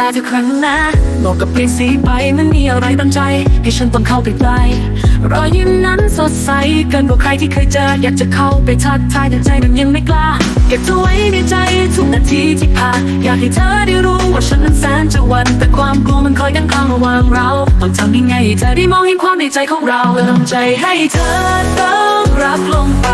ตาทุกครั้งนะโลกก็เปลี่ยนสีไปมันมีอะไรตั้งใจ ให้ฉันต้องเข้าไปใกล้รอยยิ้มนั้นสดใสเกินกว่าใครที่เคยเจอ อยากจะเข้าไปทักทายแต่ใจมันยังไม่กล้า เก็บเธอไว้ในใจทุกนาทีที่ผ่าน อยากให้เธอได้รู้ว่าฉันนั้นแสนจะหวัน แต่ความกลัวมันคอยกันข้างระหว่างเราต้องทำยังไงเธอได้มองเห็นความในใจของเราเติมใจให้เธอต้องรักลงไป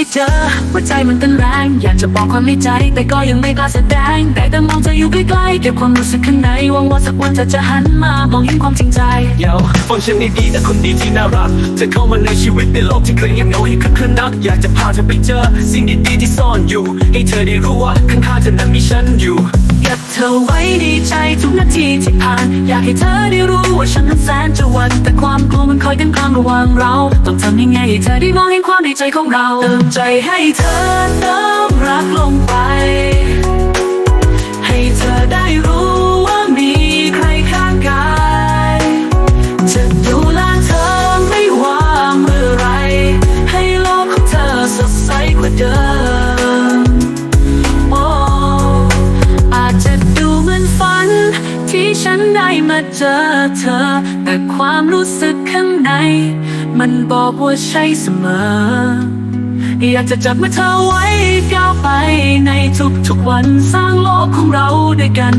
ได้เจอหัวใจมันเต้นแรง อยากจะบอกความในใจ แต่ก็ยังไม่กล้าแสดง แต่แต่มองเธออยู่ใกล้ๆเก็บความรู้สึกข้างในหวังว่าสักวันเธอจะหันมามองเห็นความจริงใจเยาฟังฉันดีแต่คนดีที่น่ารักจะเข้ามาในชีวิตในโลกที่เคยเงียบเหงาให้คึกคืนนัก อยากจะพาเธอไปเจอ สิ่งดีๆที่ซ่อนอยู่ ให้เธอได้รู้ว่าข้างๆเธอนั้นมีฉันอยู่ ก็บเธอไว้ในใจทุกนาทีที่ผ่าน อยากให้เธอได้รู้ว่าฉันนั้นแสนจะหวันแต่ความกลัวมันคอยกันข้างระหว่างเรา ต้องทำยังไงให้เธอได้มองเห็นความในใจของเราเติมใจให้เธอเติมรักลงไป ให้เธอได้รู้ว่ามีใครข้างกายจะดูแลเธอไม่ว่าเมื่อไร ให้โลกของเธอสดใสกว่าเดิม ที่ฉันได้มาเจอเธอ แต่ความรู้สึกข้างใน มันบอกว่าใช่เสมอ อยากจะจับมือเธอไว้ก้าวไปในทุกๆวันสร้างโลกของเราด้วยกัน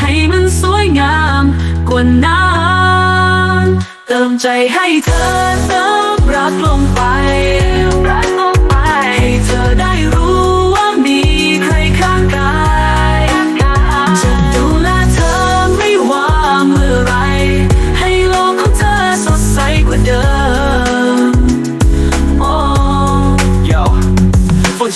ให้มันสวยงามกว่านั้นเติมใจให้เธอเติมรักลงไป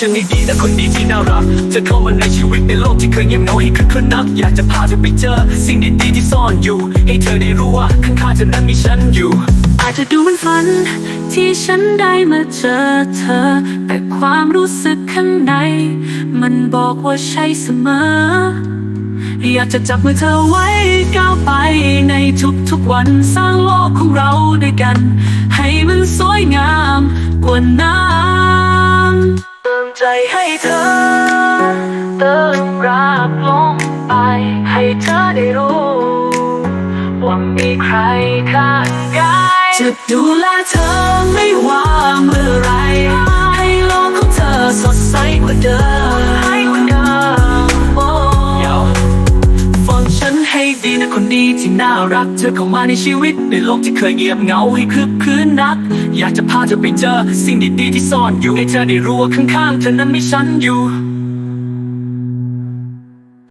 ฟังฉันดีแต่คนดีที่น่ารักจะเข้ามาในชีวิตในโลกที่เคยเงียบเหงาให้คึกคืนนัก อยากจะพาเธอไปเจอ สิ่งดีๆที่ซ่อนอยู่ ให้เธอได้รู้ว่าข้างๆเธอนั้นมีฉันอยู่ อาจจะดูเหมันฝัน ที่ฉันได้มาเจอเธอ แต่ความรู้สึกข้างใน มันบอกว่าใช่เสมอ อยากจะจับมือเธอไว้ก้าวไปในทุกๆวันสร้างโลกของเราด้วยกัน ให้มันสวยงามกว่านั้น ใจให้เธอ เติมรักลงไป ให้เธอได้รู้ ว่ามีใครข้างกายจะดูแลเธอไม่ว่าเมื่อไร ดีที่น่ารัก เธอเข้ามาในชีวิต ในโลกที่เคยเงียบเหงาให้คึกคืนนัก อยากจะพาเธอไปเจอ สิ่งดีๆที่ซ่อนอยู่ให้เธอได้รู้ว่าข้างๆเธอนั้นมีฉันอยู่